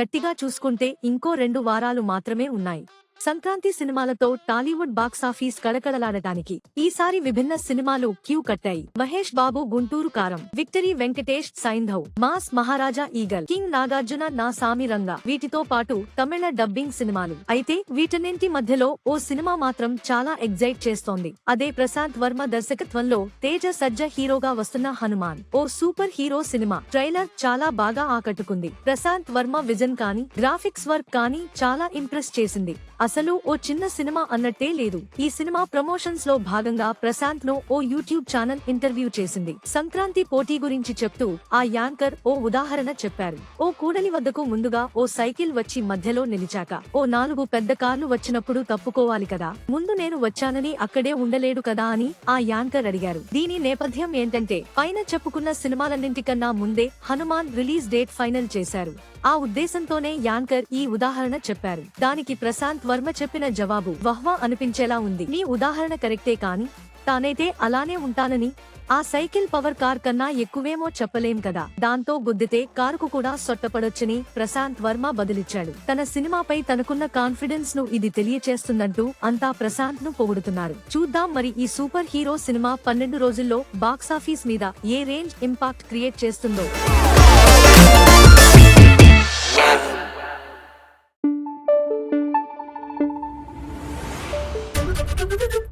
గట్టిగా చూసుకుంటే ఇంకో రెండు వారాలు మాత్రమే ఉన్నాయి. సంక్రాంతి సినిమాలతో టాలీవుడ్ బాక్సాఫీస్ కడకడలాడటానికి ఈసారి విభిన్న సినిమాలు queue కట్టాయి. Mahesh Babu Guntur Kaaram victory Venkatesh Saindhav mass Maharaja eagle king Nagarjuna Naa Saami Ranga వీటితో పాటు తమిళ డబ్బింగ్ సినిమాలు. అయితే వీటన్నింటి మధ్యలో ఓ సినిమా మాత్రం చాలా ఎగ్జైట్ చేస్తోంది. అదే ప్రశాంత్ వర్మ దర్శకత్వంలో తేజ సజ్జ హీరోగా వస్తున్న హనుమాన్. ఓ సూపర్ హీరో సినిమా. ట్రైలర్ చాలా బాగా ఆకట్టుకుంది. ప్రశాంత్ వర్మ విజన్ కానీ గ్రాఫిక్స్ వర్క్ కానీ చాలా ఇంప్రెస్ చేసింది. అసలు ఓ చిన్న సినిమా అన్నట్టే లేదు. ఈ సినిమా ప్రమోషన్స్లో భాగంగా ప్రశాంత్ను ఓ యూట్యూబ్ ఛానల్ ఇంటర్వ్యూ చేసింది. సంక్రాంతి పోటీ గురించి చెప్తూ ఆ యాంకర్ ఓ ఉదాహరణ చెప్పారు. ఓ కూడలి వద్దకు ముందుగా ఓ సైకిల్ వచ్చి మధ్యలో నిలిచాక ఓ నాలుగు పెద్ద కార్లు వచ్చినప్పుడు తప్పుకోవాలి కదా ముందు నేను వచ్చానని అక్కడే ఉండలేడు కదా అని ఆ యాంకర్ అడిగారు. దీని నేపథ్యం ఏంటంటే పైన చెప్పుకున్న సినిమాలన్నింటికన్నా ముందే హనుమాన్ రిలీజ్ డేట్ ఫైనల్ చేశారు. ఆ ఉద్దేశంతోనే యాంకర్ ఈ ఉదాహరణ చెప్పారు. దానికి ప్రశాంత్ వర్మ చెప్పిన జవాబు వహ్వా అనిపించేలా ఉంది. నీ ఉదాహరణ కరెక్టే కాని తానైతే అలానే ఉంటానని ఆ సైకిల్ పవర్ కార్ కన్నా ఎక్కువేమో చెప్పలేం కదా. దాంతో గుద్దితే కారుకు కూడా సొట్టపడొచ్చని ప్రశాంత్ వర్మ బదిలిచ్చాడు. తన సినిమాపై తనకున్న కాన్ఫిడెన్స్ను ఇది తెలియచేస్తుందంటూ అంతా ప్రశాంత్ను పొగుడుతున్నారు. చూద్దాం మరి ఈ సూపర్ హీరో సినిమా పన్నెండు రోజుల్లో బాక్సాఫీస్ మీద ఏ రేంజ్ ఇంపాక్ట్ క్రియేట్ చేస్తుందో. どどど。